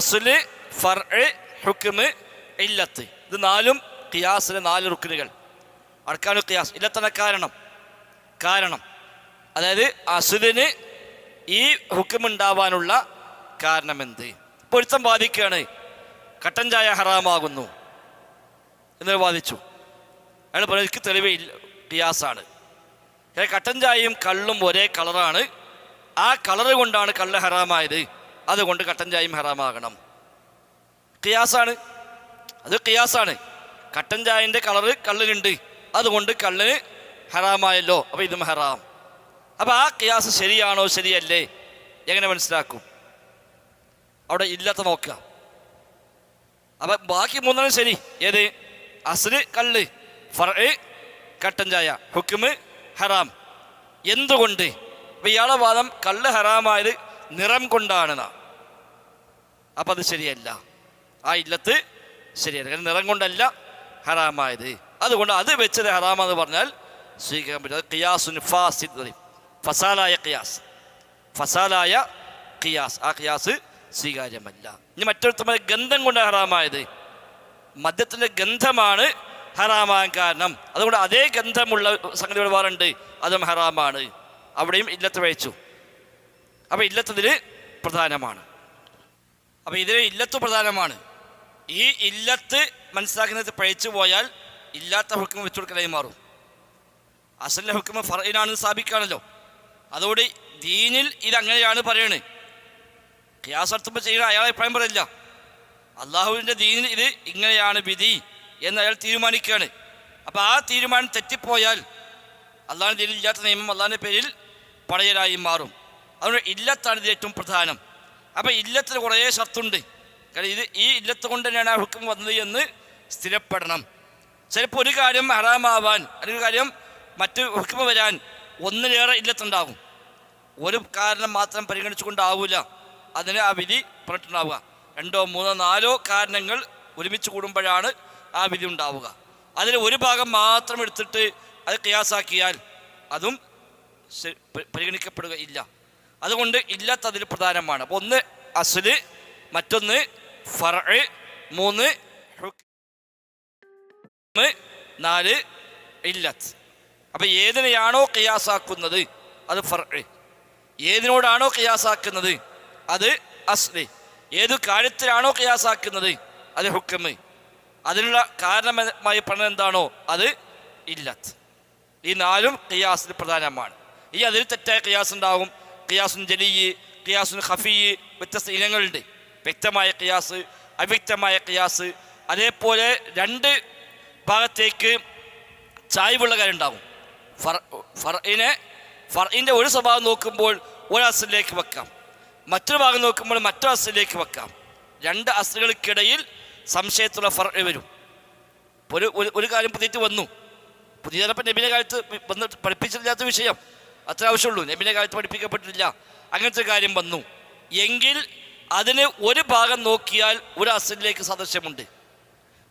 അസുൽ fir ഹുക്കുമ് ഇല്ലത്ത്. ഇത് നാലും ഖിയാസിലെ നാല് റുക്കിനുകൾ അർക്കാനു ഖിയാസ്. ഇല്ലത്തന കാരണം. കാരണം. അതായത് അസുലിന് ഈ ഹുക്കുമുണ്ടാവാനുള്ള കാരണം എന്ത് പൊരുത്തം ബാധിക്കുകയാണ് കട്ടൻ ചായ ഹറാമാകുന്നു. എന്ന് വാദിച്ചു. അയാൾ പറഞ്ഞു എനിക്ക് തെളിവ് ഖിയാസാണ്. കട്ടൻ ചായയും കള്ളും ഒരേ കളറാണ്. ആ കളറ് കൊണ്ടാണ് കള്ള് ഹറാമായത്. അതുകൊണ്ട് കട്ടൻ ചായയും ഹറാമാകണം. കിയാസാണ് അത് കിയാസാണ് കട്ടൻ ചായന്റെ കളറ് കള്ളിനുണ്ട് അതുകൊണ്ട് കള്ളിന് ഹറാമായല്ലോ. അപ്പോൾ ഇതും ഹറാം. അപ്പോൾ ആ കിയാസ് ശരിയാണോ ശരിയല്ലേ? എങ്ങനെ മനസ്സിലാക്കും? അവിടെ ഇല്ലാത്ത നോക്കുക. അപ്പം ബാക്കി മൂന്നെണ്ണം ശരി. ഏത്? അസ്ല് കള്ള് ഫർ കട്ടൻ ചായ ഹുക്കുമ് ഹറാം. എന്തുകൊണ്ട്? അപ്പം ഇയാളെ വാദം കള്ള് ഹറാമായത് നിറം കൊണ്ടാണെന്നാ അപ്പം അത് ശരിയല്ല. ആ ഇല്ലത്ത് ശരിയല്ല. കാരണം നിറം കൊണ്ടല്ല ഹറാമായത്. അതുകൊണ്ട് അത് വെച്ചത് ഹറാമെന്ന് പറഞ്ഞാൽ സ്വീകരിക്കാൻ പറ്റും അത് ഖിയാസുൻ ഫാസിദ്. ഫസാലായ ഖിയാസ്. ഫസാലായ ഖിയാസ്. ആ ഖിയാസ് സ്വീകാര്യമല്ല. ഇനി മറ്റൊരുത്തമായ ഗന്ധം കൊണ്ട് ഹറാമായത്. മദ്യത്തിന്റെ ഗന്ധമാണ് ഹറാമാൻ കാരണം. അതുകൊണ്ട് അതേ ഗന്ധമുള്ള സംഗതി ഒരുപാടുണ്ട് അതും ഹറാമാണ്. അവിടെയും ഇല്ലത്ത് വഹിച്ചു. അപ്പോൾ ഇല്ലത്തതിൽ പ്രധാനമാണ്. അപ്പോൾ ഇതിൽ ഇല്ലത്ത് പ്രധാനമാണ്. ഈ ഇല്ലത്ത് മനസ്സിലാക്കുന്നത് പഴിച്ചു പോയാൽ ഇല്ലാത്ത ഹുക്കുമ വെച്ചു കൊടുക്കലായി മാറും. അസലിന്റെ ഹുക്കുമ ഫറയിനാണെന്ന് സ്ഥാപിക്കുകയാണല്ലോ. അതോടെ ദീനിൽ ഇതങ്ങനെയാണ് പറയണത് ഖിയാസർത്തുമ്പോൾ ചെയ്യുന്ന അയാൾ അഭിപ്രായം പറയില്ല. അള്ളാഹുവിന്റെ ദീനിൽ ഇത് ഇങ്ങനെയാണ് വിധി എന്ന് അയാൾ തീരുമാനിക്കുകയാണ്. അപ്പോൾ ആ തീരുമാനം തെറ്റിപ്പോയാൽ അള്ളാഹിന്റെ ദീനിൽ ഇല്ലാത്ത നിയമം അള്ളാഹിന്റെ പേരിൽ പഴയരായി മാറും. അതുകൊണ്ട് ഇല്ലത്താണ് ഇത് ഏറ്റവും പ്രധാനം. അപ്പോൾ ഇല്ലത്തിന് കുറേ ഷർത്തുണ്ട്. കാരണം ഇത് ഈ ഇല്ലത്ത് കൊണ്ട് തന്നെയാണ് ആ ഹുക്കം വന്നത് എന്ന് സ്ഥിരപ്പെടണം. ചിലപ്പോൾ ഒരു കാര്യം ഹറാമാവാൻ അല്ലെങ്കിൽ കാര്യം മറ്റ് ഹുക്കം വരാൻ ഒന്നിലേറെ ഇല്ലത്തുണ്ടാകും. ഒരു കാരണം മാത്രം പരിഗണിച്ചുകൊണ്ടാവില്ല അതിന് ആ വിധി പറഞ്ഞിട്ടുണ്ടാവുക രണ്ടോ മൂന്നോ നാലോ കാരണങ്ങൾ ഒരുമിച്ച് കൂടുമ്പോഴാണ് ആ വിധി ഉണ്ടാവുക. അതിൽ ഒരു ഭാഗം മാത്രം എടുത്തിട്ട് അത് കിയാസാക്കിയാൽ അതും പരിഗണിക്കപ്പെടുകയില്ല. അതുകൊണ്ട് ഇല്ലാത്ത അതിൽ പ്രധാനമാണ്. അപ്പോൾ ഒന്ന് അസുൽ മറ്റൊന്ന് ഫറഴ് മൂന്ന് നാല് ഇല്ലത്ത്. അപ്പം ഏതിനെയാണോ കിയാസാക്കുന്നത് അത് ഫറഴ് ഏതിനോടാണോ കിയാസാക്കുന്നത് അത് അസ്ലി ഏത് കാര്യത്തിലാണോ കിയാസാക്കുന്നത് അത് ഹുക്കമ് അതിനുള്ള കാരണമായി പഠനം എന്താണോ? അത് ഇല്ലത്ത്. ഈ നാലും ഖിയാസിൽ പ്രധാനമാണ്. ഈ അതിൽ തെറ്റായ ഖിയാസ് ഉണ്ടാകും ഖിയാസുൻ ജലീ ഖിയാസുൻ ഖഫീ വ്യത്യസ്ത ഇനങ്ങളുണ്ട്. വ്യക്തമായ ഖിയാസ് അവ്യക്തമായ ഖിയാസ്. അതേപോലെ രണ്ട് ഭാഗത്തേക്ക് ചായ്വുള്ള കാര്യം ഉണ്ടാകും ഫർ ഫറിനെ ഫറിന്റെ ഒരു സ്വഭാവം നോക്കുമ്പോൾ ഒരു അസലിലേക്ക് വെക്കാം. മറ്റൊരു ഭാഗം നോക്കുമ്പോൾ മറ്റൊരു അസിലേക്ക് വെക്കാം. രണ്ട് അസുകൾക്കിടയിൽ സംശയത്തുള്ള ഫർ വരും. ഒരു ഒരു- കാര്യം പുതിയിട്ട് വന്നു. പുതിയ നബിന്റെ കാലത്ത് വന്ന് പഠിപ്പിച്ചില്ലാത്ത വിഷയം. അത്ര ആവശ്യമുള്ളൂ. നബിന്റെ കാലത്ത് പഠിപ്പിക്കപ്പെട്ടിട്ടില്ല. അങ്ങനത്തെ കാര്യം വന്നു. എങ്കിൽ അതിന് ഒരു ഭാഗം നോക്കിയാൽ ഒരു അസലിലേക്ക് സാദൃശ്യമുണ്ട്.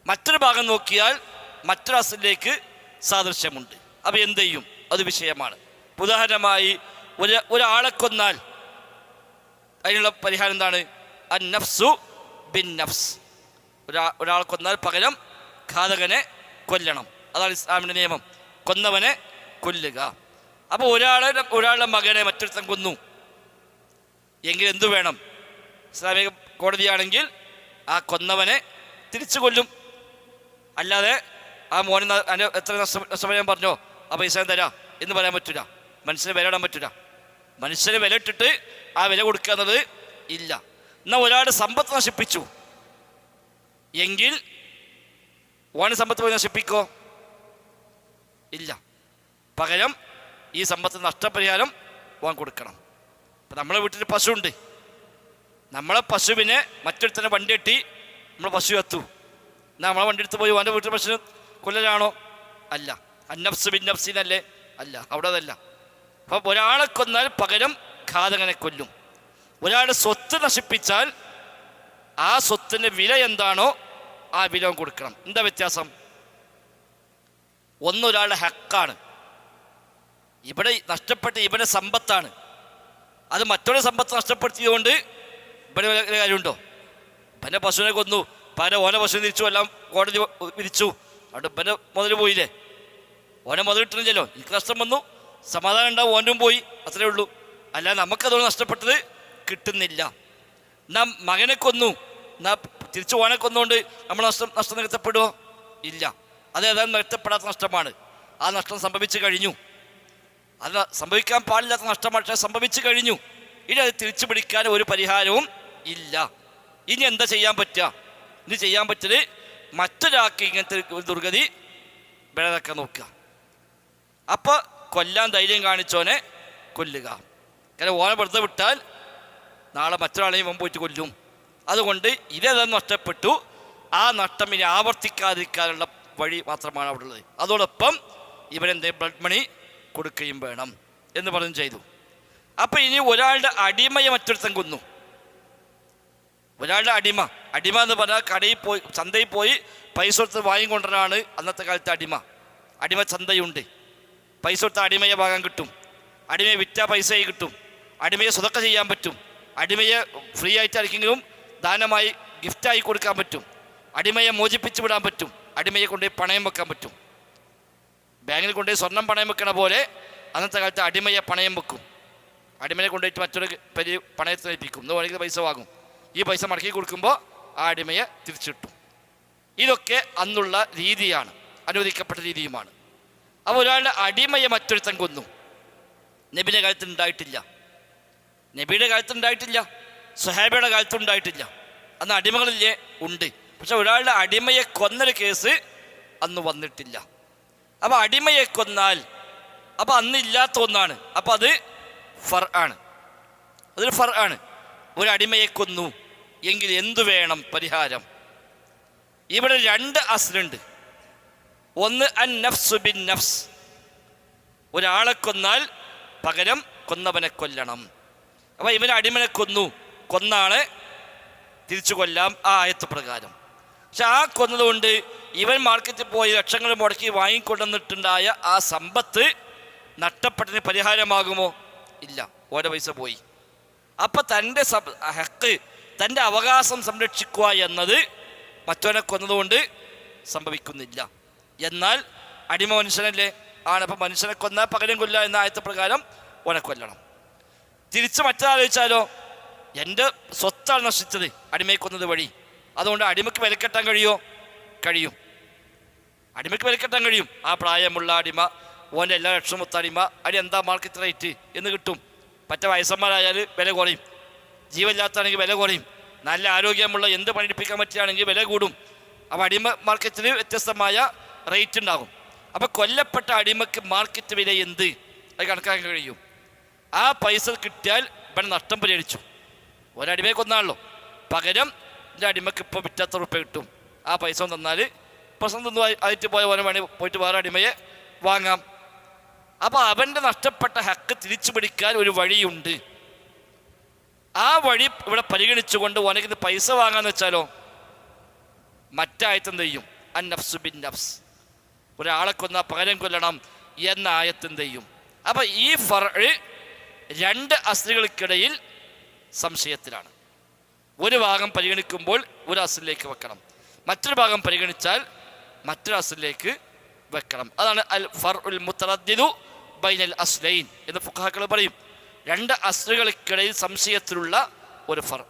മറ്റൊരു ഭാഗം നോക്കിയാൽ മറ്റൊരു അസലിലേക്ക് സാദൃശ്യമുണ്ട്. അപ്പോൾ എന്ത് ചെയ്യും? അത് വിഷയമാണ്. ഉദാഹരണമായി ഒരു ഒരാളെ കൊന്നാൽ അതിനുള്ള പരിഹാരം എന്താണ്? അൻ നഫ്സു ബിൻ നഫ്സ് ഒരാ ഒരാളെ കൊന്നാൽ പകരം ഘാതകനെ കൊല്ലണം. അതാണ് ഇസ്ലാമിന്റെ നിയമം. കൊന്നവനെ കൊല്ലുക. അപ്പോൾ ഒരാളെ ഒരാളുടെ മകനെ മറ്റൊരുത്തൻ കൊന്നു. എങ്കിൽ എന്തു വേണം? ഇസ്ലാമിക കോടതിയാണെങ്കിൽ ആ കൊന്നവനെ തിരിച്ചു കൊല്ലും. അല്ലാതെ ആ മോനെ എത്ര നഷ്ടം നഷ്ടപരിഹാരം പറഞ്ഞോ? ആ പൈസ തരാ എന്ന് പറയാൻ പറ്റില്ല മനുഷ്യന് വില ഇടാൻ പറ്റില്ല മനുഷ്യന് വില ഇട്ടിട്ട് ആ വില കൊടുക്കുക എന്നത് ഇല്ല. എന്നാൽ ഒരാളുടെ സമ്പത്ത് നശിപ്പിച്ചു. എങ്കിൽ ഓണ സമ്പത്ത് പോയി നശിപ്പിക്കോ? ഇല്ല. പകരം ഈ സമ്പത്ത് നഷ്ടപരിഹാരം ഓൻ കൊടുക്കണം. ഇപ്പം നമ്മളെ വീട്ടിൽ പശുവുണ്ട് നമ്മളെ പശുവിനെ മറ്റൊരുത്തനെ വണ്ടി കെട്ടി നമ്മൾ പശു എത്തു. എന്നാൽ നമ്മളെ വണ്ടി എടുത്ത് പോയി അവന്റെ വീട്ടിൽ പശു കൊല്ലലാണോ? അല്ല. അന്നഫ്സ് ബിന്നഫ്സിനല്ലേ അല്ല. അവിടെ അതല്ല. അപ്പം ഒരാളെ കൊന്നാൽ പകരം ഘാതകനെ കൊല്ലും. ഒരാളുടെ സ്വത്ത് നശിപ്പിച്ചാൽ ആ സ്വത്തിന്റെ വില എന്താണോ ആ വില കൊടുക്കണം. എന്താ വ്യത്യാസം? ഒന്നൊരാളുടെ ഹക്കാണ്. ഇവിടെ നഷ്ടപ്പെട്ട ഇവന്റെ സമ്പത്താണ്. അത് മറ്റൊരു സമ്പത്ത് നഷ്ടപ്പെടുത്തിയതുകൊണ്ട് ഇവിടെ വല്ല കാര്യമുണ്ടോ? ഇവന്റെ പശുവിനെ കൊന്നു. പല ഓന പശുവിനെ തിരിച്ചു. എല്ലാം കോടതി വിരിച്ചു അവിടെ ഇവന്റെ മുതൽ പോയില്ലേ? ഓനെ മുതൽ കിട്ടുന്നില്ലല്ലോ എനിക്ക് നഷ്ടം വന്നു. സമാധാനം ഉണ്ടാവും. ഓനും പോയി. അത്രേ ഉള്ളൂ. അല്ല നമുക്കതോട് നഷ്ടപ്പെട്ടത് കിട്ടുന്നില്ല. നാം മകനെ കൊന്നു. നാ തിരിച്ചു ഓനെ കൊന്നുകൊണ്ട് നമ്മൾ നഷ്ടം നഷ്ടം നികത്തപ്പെടുമോ ഇല്ല. അത് ഏതായാലും നികത്തപ്പെടാത്ത നഷ്ടമാണ്. ആ നഷ്ടം സംഭവിച്ചു കഴിഞ്ഞു. അത് സംഭവിക്കാൻ പാടില്ലാത്ത നഷ്ടം പക്ഷേ സംഭവിച്ചു കഴിഞ്ഞു. ഇനി അത് തിരിച്ചു പിടിക്കാൻ ഒരു പരിഹാരവും ഇല്ല. ഇനി എന്താ ചെയ്യാൻ പറ്റുക? ഇനി ചെയ്യാൻ പറ്റത് മറ്റൊരാൾക്ക് ഇങ്ങനത്തെ ഒരു ദുർഗതി വിളതൊക്കെ നോക്കുക. അപ്പോൾ കൊല്ലാൻ ധൈര്യം കാണിച്ചോനെ കൊല്ലുക. കാരണം ഓനെ വെറുതെ വിട്ടാൽ നാളെ മറ്റൊരാളെയും മുമ്പ് പോയിട്ട് കൊല്ലും. അതുകൊണ്ട് ഇതേതാ നഷ്ടപ്പെട്ടു? ആ നഷ്ടം ഇനി ആവർത്തിക്കാതിരിക്കാനുള്ള വഴി മാത്രമാണ് അവിടെ ഉള്ളത്. അതോടൊപ്പം ഇവനെന്തേ? ബ്ലഡ് മണി കൊടുക്കുകയും വേണം എന്ന് പറഞ്ഞു ചെയ്തു. അപ്പം ഇനി ഒരാളുടെ അടിമയെ മറ്റൊരുത്തൻ കൊന്നു. ഒരാളുടെ അടിമ. അടിമ എന്ന് പറഞ്ഞാൽ കടയിൽ പോയി ചന്തയിൽ പോയി പൈസ കൊടുത്ത് വാങ്ങിക്കൊണ്ടതാണ് അന്നത്തെ കാലത്തെ അടിമ. അടിമ ചന്തയുണ്ട്. പൈസ കൊടുത്ത അടിമയെ വാങ്ങാൻ കിട്ടും. അടിമയെ വിറ്റാ പൈസയായി കിട്ടും. അടിമയെ സ്വതക്ക ചെയ്യാൻ പറ്റും. അടിമയെ ഫ്രീ ആയിട്ട് ആർക്കെങ്കിലും ദാനമായി ഗിഫ്റ്റായി കൊടുക്കാൻ പറ്റും. അടിമയെ മോചിപ്പിച്ചു വിടാൻ പറ്റും. അടിമയെ കൊണ്ടുപോയി പണയം വെക്കാൻ പറ്റും. ബാങ്കിൽ കൊണ്ടുപോയി സ്വർണം പണയം വെക്കണ പോലെ അന്നത്തെ കാലത്ത് അടിമയെ പണയം വെക്കും. അടിമയെ കൊണ്ടുപോയിട്ട് മറ്റൊരു പരി പണയത്തിന് ഏൽപ്പിക്കും എന്ന് വേണമെങ്കിൽ പൈസ വാങ്ങും. ഈ പൈസ മടക്കി കൊടുക്കുമ്പോൾ ആ അടിമയെ തിരിച്ചിട്ടും. ഇതൊക്കെ അന്നുള്ള രീതിയാണ്. അനുവദിക്കപ്പെട്ട രീതിയുമാണ്. അപ്പോൾ ഒരാളുടെ അടിമയെ മറ്റൊരുത്തൻ കൊന്നു. നബിയുടെ കാലത്ത് ഉണ്ടായിട്ടില്ല നബിയുടെ കാലത്ത് ഉണ്ടായിട്ടില്ല സുഹേബയുടെ കാലത്ത് ഉണ്ടായിട്ടില്ല അന്ന് അടിമകളില്ലേ? ഉണ്ട്. പക്ഷെ ഒരാളുടെ അടിമയെ കൊന്നൊരു കേസ് അന്ന് വന്നിട്ടില്ല. അപ്പോൾ അടിമയെ കൊന്നാൽ അപ്പോൾ അന്ന് ഇല്ലാത്ത ഒന്നാണ്. അപ്പോൾ അത് ഫർ ആണ്. അതൊരു ഫർ ആണ്. ഒരു അടിമയെ കൊന്നു എങ്കിൽ എന്തു വേണം പരിഹാരം? ഇവിടെ രണ്ട് അസ്ലുണ്ട്. ഒന്ന് അൻ നഫ്സു ബിൻ നഫ്സ്. ഒരാളെ കൊന്നാൽ പകരം കൊന്നവനെ കൊല്ലണം. അപ്പോൾ ഇവനെ അടിമനെ കൊന്നു. കൊന്നാളെ തിരിച്ചു കൊല്ലാം ആ ആയത്ത് പ്രകാരം. പക്ഷെ ആ കൊന്നതുകൊണ്ട് ഇവൻ മാർക്കറ്റിൽ പോയി ലക്ഷങ്ങൾ മുടക്കി വാങ്ങിക്കൊണ്ടുവന്നിട്ടുണ്ടായ ആ സമ്പത്ത് നഷ്ടപ്പെട്ടതിന് പരിഹാരമാകുമോ? ഇല്ല. ഓരോ പൈസ പോയി. അപ്പം തന്റെ ഹക്ക് തന്റെ അവകാശം സംരക്ഷിക്കുക എന്നത് മറ്റവനെ കൊന്നതുകൊണ്ട് സംഭവിക്കുന്നില്ല. എന്നാൽ അടിമ മനുഷ്യനല്ലേ? ആണ്. അപ്പം മനുഷ്യനെ കൊന്ന പകരം കൊല്ല എന്ന ആയത്തെ പ്രകാരം ഓനെ കൊല്ലണം. തിരിച്ച് മറ്റൊരാലോചിച്ചാലോ? എന്റെ സ്വത്താണ് നശിച്ചത് അടിമയെ കൊന്നത് വഴി. അതുകൊണ്ട് അടിമയ്ക്ക് വിലക്കെട്ടാൻ കഴിയോ? കഴിയും. അടിമയ്ക്ക് വലിക്കെട്ടാൻ കഴിയും. ആ പ്രായമുള്ള അടിമ ഓന്റെ എല്ലാ ലക്ഷമൊത്ത അടിമ അടി എന്താ മാർക്കറ്റ് റേറ്റ് എന്ന് കിട്ടും. പറ്റ വയസ്സന്മാരായാൽ വില കുറയും. ജീവനില്ലാത്താണെങ്കിൽ വില കുറയും. നല്ല ആരോഗ്യമുള്ള എന്ത് പണിയെടുപ്പിക്കാൻ പറ്റുകയാണെങ്കിൽ വില കൂടും. അപ്പോൾ അടിമ മാർക്കറ്റിന് വ്യത്യസ്തമായ റേറ്റ് ഉണ്ടാകും. അപ്പോൾ കൊല്ലപ്പെട്ട അടിമക്ക് മാർക്കറ്റ് വില എന്ത്? അത് കണക്കാക്കാൻ കഴിയും. ആ പൈസ കിട്ടിയാൽ ഇവൻ നഷ്ടം പരിഹരിച്ചു. ഒരടിമയെ കൊന്നാണല്ലോ. പകരം എന്റെ അടിമക്ക് ഇപ്പോൾ വിറ്റാത്ത റുപ്പ കിട്ടും. ആ പൈസ തന്നാൽ പ്രശ്നം ആയിട്ട് പോയ പോലെ വേണേൽ പോയിട്ട് വേറെ അടിമയെ വാങ്ങാം. അപ്പോൾ അവന്റെ നഷ്ടപ്പെട്ട ഹക്ക് തിരിച്ചു പിടിക്കാൻ ഒരു വഴിയുണ്ട്. ആ വഴി ഇവിടെ പരിഗണിച്ചുകൊണ്ട് ഓനക്കിത് പൈസ വാങ്ങാന്ന് വെച്ചാലോ മറ്റായത്തെന്ത് ചെയ്യും? അൻ നഫ്സു ബിൻ നഫ്സ്. ഒരാളെ കൊന്ന പകരം കൊല്ലണം എന്ന ആയത്തെന്ത് ചെയ്യും? അപ്പം ഈ ഫർ രണ്ട് അസ്ലികൾക്കിടയിൽ സംശയത്തിലാണ്. ഒരു ഭാഗം പരിഗണിക്കുമ്പോൾ ഒരു അസിലേക്ക് വെക്കണം. മറ്റൊരു ഭാഗം പരിഗണിച്ചാൽ മറ്റൊരു അസലിലേക്ക് വെക്കണം. അതാണ് അൽ ഫർ ഉൽ ബൈനൽ അസ്ലൈൻ എന്ന് ഫുഖാക്കൾ പറയും. രണ്ട് അസ്ലുകൾക്കിടയിൽ സംശയത്തിലുള്ള ഒരു ഫർ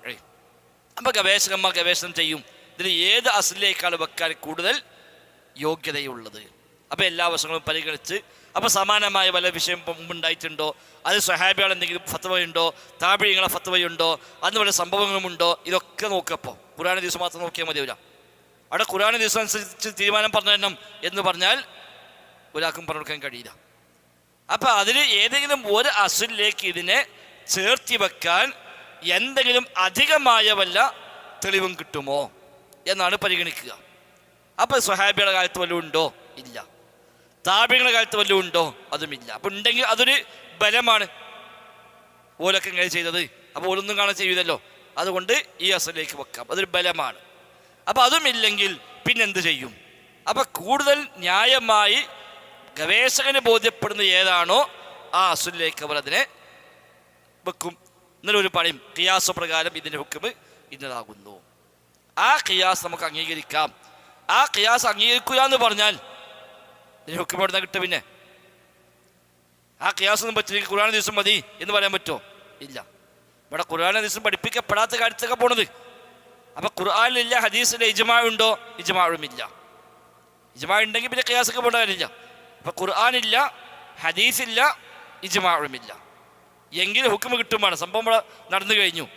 അപ്പോൾ ഗവേഷകന്മാർ ഗവേഷണം ചെയ്യും. ഇതിൽ ഏത് അസലിലേക്കാണ് വെക്കാൻ കൂടുതൽ യോഗ്യതയുള്ളത്? അപ്പോൾ എല്ലാ വശങ്ങളും പരിഗണിച്ച്. അപ്പോൾ സമാനമായ വല്ല വിഷയം മുമ്പുണ്ടായിട്ടുണ്ടോ? അത് സ്വഹാബികൾ എന്തെങ്കിലും ഫത്വയുണ്ടോ? താപിഴങ്ങളെ ഫത്വയുണ്ടോ? അന്ന് വല്ല സംഭവങ്ങളുമുണ്ടോ? ഇതൊക്കെ നോക്കപ്പോൾ പുരാണ ദിവസം മാത്രം നോക്കിയാൽ മതിയാവില്ല. അവിടെ ഖുറാന ദിവസം അനുസരിച്ച് തീരുമാനം പറഞ്ഞു എന്ന് പറഞ്ഞാൽ ഒരാൾക്കും പറഞ്ഞു കൊടുക്കാൻ കഴിയില്ല. അപ്പം അതിൽ ഏതെങ്കിലും ഒരു അസുലിലേക്ക് ഇതിനെ ചേർത്തി വെക്കാൻ എന്തെങ്കിലും അധികമായ വല്ല തെളിവും കിട്ടുമോ എന്നാണ് പരിഗണിക്കുക. അപ്പോൾ സ്വഹാബിയുടെ കാലത്ത് വല്ലതും ഉണ്ടോ? ഇല്ല. താപികളുടെ കാലത്ത് വല്ലതും ഉണ്ടോ? അതുമില്ല അപ്പം ഉണ്ടെങ്കിൽ അതൊരു ബലമാണ്. ഓലൊക്കെ ഇങ്ങനെ ചെയ്തത്. അപ്പോൾ ഓലൊന്നും കാണാൻ ചെയ്യൂലല്ലോ. അതുകൊണ്ട് ഈ അസലിലേക്ക് വെക്കാം. അതൊരു ബലമാണ്. അപ്പോൾ അതുമില്ലെങ്കിൽ പിന്നെന്ത് ചെയ്യും? അപ്പം കൂടുതൽ ന്യായമായി ഗവേഷകന് ബോധ്യപ്പെടുന്ന ഏതാണോ ആ അസുലിലേക്ക് അവർ അതിനെ വെക്കും. എന്നൊരു പറയും കിയാസ പ്രകാരം ഇതിന്റെ ഹുക്കുമ് ഇന്നതാകുന്നു. ആ ഖിയാസ് നമുക്ക് അംഗീകരിക്കാം. ആ ഖിയാസ് അംഗീകരിക്കുക എന്ന് പറഞ്ഞാൽ ഇതിന് ഹുക്കും എവിടെ കിട്ടും പിന്നെ? ആ ഖിയാസ് ഒന്നും പറ്റില്ല ഖുർആൻ ദിവസം മതി എന്ന് പറയാൻ പറ്റുമോ? ഇല്ല. ഇവിടെ ഖുർആൻ ദിവസം പഠിപ്പിക്കപ്പെടാത്ത കാര്യത്തൊക്കെ പോണത് അപ്പൊ ഖുർആാനിലില്ല ഹദീസിലെ ഇജ്മാ ഉണ്ടോ ഇജ്മാഴും ഇജ്മാ ഉണ്ടെങ്കിൽ പിന്നെ ഖിയാസൊക്കെ പോകേണ്ട കാര്യമില്ല. അപ്പൊ ഖുർആാനില്ല ഹദീസില്ല ഇജ്മാവുമില്ല. എങ്കിലും ഹുക്കും കിട്ടുമാണ്. സംഭവം നടന്നു കഴിഞ്ഞു.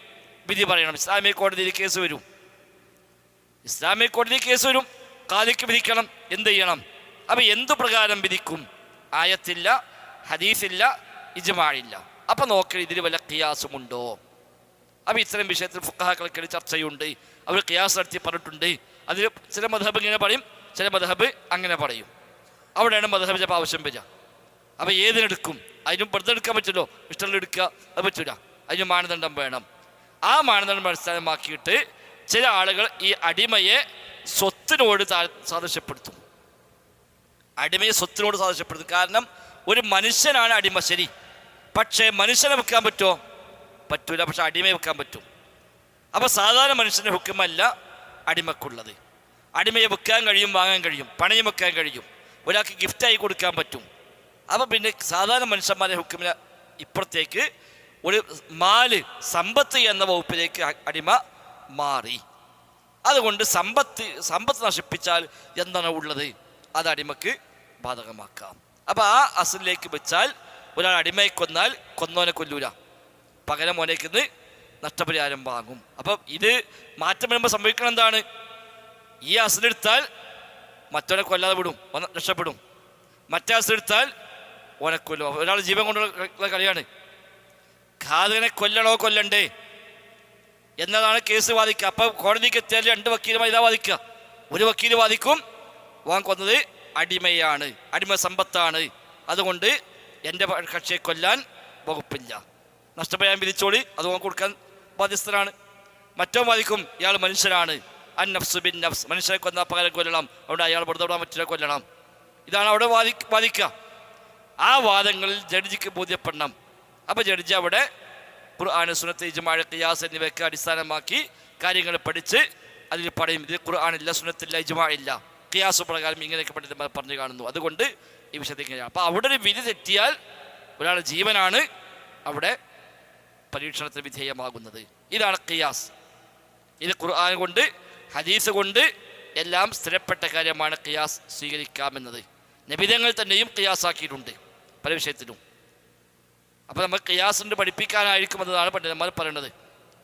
വിധി പറയണം. ഇസ്ലാമിക കോടതിയിൽ കേസ് വരും. ഇസ്ലാമിക കോടതിയിൽ കേസ് വരും. കാലിക്ക് വിധിക്കണം. എന്ത് ചെയ്യണം? അപ്പൊ എന്തു പ്രകാരം വിധിക്കും? ആയത്തില്ല ഹദീസില്ല ഇജ്മാഴില്ല അപ്പൊ നോക്കണം ഇതിൽ വല്ല ഖിയാസുമുണ്ടോ? അപ്പൊ ഇത്തരം വിഷയത്തിൽ ഫുക്കാക്കൾക്കിടയിൽ ചർച്ചയുണ്ട്. അവർ ഖിയാസ് നടത്തി പറഞ്ഞിട്ടുണ്ട്. അതിൽ ചില മധബ് ഇങ്ങനെ പറയും ചില മധബ് അങ്ങനെ പറയും. അവിടെയാണ് മധബ് ചിലപ്പോൾ ആവശ്യം വരിക. അപ്പോൾ ഏതിനെടുക്കും? അതിനും വെറുതെ പറ്റുമല്ലോ ഇഷ്ടമുള്ള എടുക്കുക അത് പറ്റൂല. അതിന് മാനദണ്ഡം വേണം. ആ മാനദണ്ഡം അടിസ്ഥാനമാക്കിയിട്ട് ചില ആളുകൾ ഈ അടിമയെ സ്വത്തിനോട് സാദൃശ്യപ്പെടുത്തും. അടിമയെ സ്വത്തിനോട് സാദൃശ്യപ്പെടുത്തും. കാരണം ഒരു മനുഷ്യനാണ് അടിമ ശരി. പക്ഷേ മനുഷ്യനെ വെക്കാൻ പറ്റുമോ? പറ്റൂല. പക്ഷെ അടിമയെ വെക്കാൻ പറ്റും. അപ്പൊ സാധാരണ മനുഷ്യന്റെ ഹുക്കുമല്ല അടിമക്കുള്ളത്. അടിമയെ വെക്കാൻ കഴിയും വാങ്ങാൻ കഴിയും പണയം വെക്കാൻ കഴിയും. ഒരാൾക്ക് ഗിഫ്റ്റായി കൊടുക്കാൻ പറ്റും. അപ്പൊ പിന്നെ സാധാരണ മനുഷ്യന്മാരെ ഹുക്കുമിന് ഇപ്പുറത്തേക്ക് ഒരു മാൽ സമ്പത്ത് എന്ന വകുപ്പിലേക്ക് അടിമ മാറി. അതുകൊണ്ട് സമ്പത്ത് സമ്പത്ത് നശിപ്പിച്ചാൽ എന്താണ് ഉള്ളത്? അത് അടിമക്ക് ബാധകമാക്കാം. അപ്പൊ ആ അസലിലേക്ക് വെച്ചാൽ ഒരാൾ അടിമയെ കൊന്നാൽ കൊന്നോനെ കൊല്ലൂല. പകരം മോനേക്കുന്ന് നഷ്ടപരിഹാരം വാങ്ങും. അപ്പം ഇത് മാറ്റം വരുമ്പോൾ സംഭവിക്കണം എന്താണ്? ഈ അസിലെടുത്താൽ മറ്റവനെ കൊല്ലാതെ വിടും രക്ഷപ്പെടും. മറ്റേ അസിലെടുത്താൽ ഓനെ കൊല്ലും. ഒരാൾ ജീവൻ കൊണ്ടുള്ള കളിയാണ്. ഖാദിനെ കൊല്ലണോ കൊല്ലണ്ടേ? എന്നതാണ് കേസ് വാദിക്കുക. അപ്പം കോടതിക്ക് എത്തിയാൽ രണ്ട് വക്കീലുമായി ഇതാ വാദിക്കുക. ഒരു വക്കീൽ വാദിക്കും വാൻ കൊന്നത് അടിമയാണ്. അടിമ സമ്പത്താണ്. അതുകൊണ്ട് എന്റെ കക്ഷിയെ കൊല്ലാൻ വകുപ്പില്ല. നഷ്ടപരിഹാരം വിധിച്ചോളി അത് കൊടുക്കാൻ ബാധ്യസ്ഥനാണ് മറ്റോ വാദിക്കും ഇയാൾ മനുഷ്യനാണ്. അൻ നഫ്സ് ബിൻ നഫ്സ്. മനുഷ്യനെ കൊന്ന പകരം കൊല്ലണം. അവിടെ അയാൾ വെറുതെ വിടാൻ മറ്റൊരു കൊല്ലണം. ഇതാണ് അവിടെ വാദി വാദിക്കുക. ആ വാദങ്ങളിൽ ജഡ്ജിക്ക് ബോധ്യപ്പെടണം. അപ്പോൾ ജഡ്ജി അവിടെ ഖുർആൻ സുനത്ത് ഇജ്മാഴ ഖിയാസ് എന്നിവയൊക്കെ അടിസ്ഥാനമാക്കി കാര്യങ്ങൾ പഠിച്ച് അതിൽ പറയും ഇത് ഖുർആാനില്ല സുനത്തില്ല ഇജ്മാ ഇല്ല. ഖിയാസ് പ്രകാരം ഇങ്ങനെയൊക്കെ പണ്ഡിതന്മാർ പറഞ്ഞു കാണുന്നു. അതുകൊണ്ട് ഈ ഇങ്ങനെയാണ്. അപ്പോൾ അവിടെ ഒരു വിധി തെറ്റിയാൽ ഒരാളുടെ ജീവനാണ് അവിടെ പരീക്ഷണത്തിന് വിധേയമാകുന്നത്. ഇതാണ് ഖിയാസ്. ഇത് ഖുർആൻ കൊണ്ട് ഹദീസ് കൊണ്ട് എല്ലാം സ്ഥിരപ്പെട്ട കാര്യമാണ് ഖിയാസ് സ്വീകരിക്കാമെന്നത്. നബിതങ്ങൾ തന്നെയും ഖിയാസാക്കിയിട്ടുണ്ട് പല വിഷയത്തിലും. അപ്പോൾ നമ്മൾ ഖിയാസിന്റെ പഠിപ്പിക്കാനായിരിക്കും എന്നതാണ് പണ്ഡിതന്മാർ പറയുന്നത്.